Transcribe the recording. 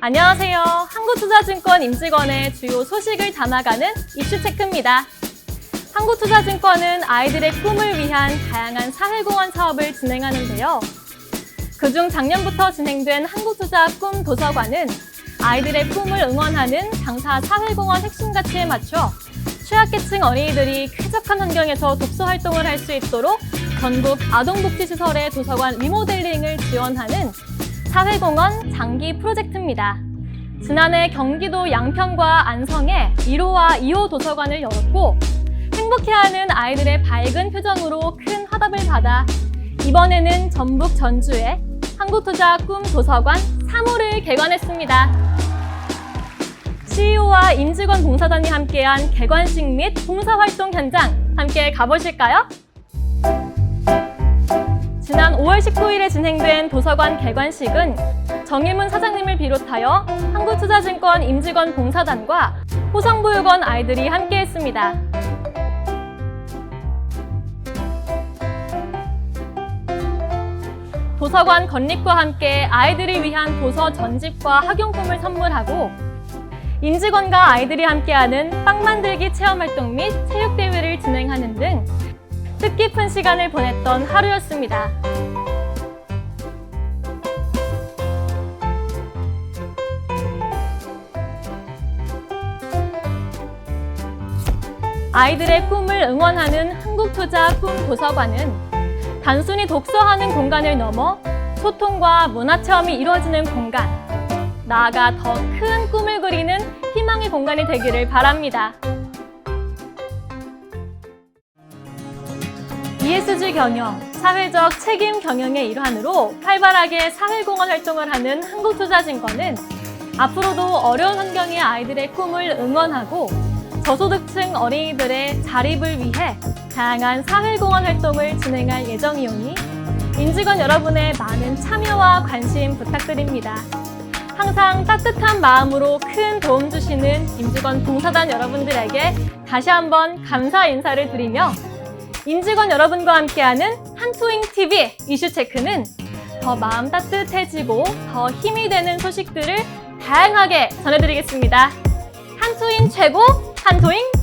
안녕하세요. 한국투자증권 임직원의 주요 소식을 담아가는 이슈 체크입니다. 한국투자증권은 아이들의 꿈을 위한 다양한 사회공헌 사업을 진행하는데요. 그중 작년부터 진행된 한국투자 꿈 도서관은 아이들의 꿈을 응원하는 장사 사회공헌 핵심 가치에 맞춰 취약계층 어린이들이 쾌적한 환경에서 독서 활동을 할 수 있도록 전국 아동복지시설의 도서관 리모델링을 지원하는 사회공헌 장기 프로젝트입니다. 지난해 경기도 양평과 안성에 1호와 2호 도서관을 열었고 행복해하는 아이들의 밝은 표정으로 큰 화답을 받아 이번에는 전북 전주에 한국투자 꿈 도서관 3호를 개관했습니다. CEO와 임직원 봉사단이 함께한 개관식 및 봉사활동 현장 함께 가보실까요? 지난 5월 19일에 진행된 도서관 개관식은 정일문 사장님을 비롯하여 한국투자증권 임직원 봉사단과 호성보육원 아이들이 함께했습니다. 도서관 건립과 함께 아이들을 위한 도서 전집과 학용품을 선물하고 임직원과 아이들이 함께하는 빵 만들기 체험 활동 및 체육 대회를 진행하는 등 뜻깊은 시간을 보냈던 하루였습니다. 아이들의 꿈을 응원하는 한국투자 꿈 도서관은 단순히 독서하는 공간을 넘어 소통과 문화체험이 이루어지는 공간, 나아가 더 큰 꿈을 그리는 희망의 공간이 되기를 바랍니다. ESG 경영, 사회적 책임 경영의 일환으로 활발하게 사회공헌 활동을 하는 한국투자증권은 앞으로도 어려운 환경의 아이들의 꿈을 응원하고 저소득층 어린이들의 자립을 위해 다양한 사회공헌 활동을 진행할 예정이오니 임직원 여러분의 많은 참여와 관심 부탁드립니다. 항상 따뜻한 마음으로 큰 도움 주시는 임직원 봉사단 여러분들에게 다시 한번 감사 인사를 드리며 임직원 여러분과 함께하는 한투잉 TV 이슈 체크는 더 마음 따뜻해지고 더 힘이 되는 소식들을 다양하게 전해드리겠습니다. 한투인 최고, 한투잉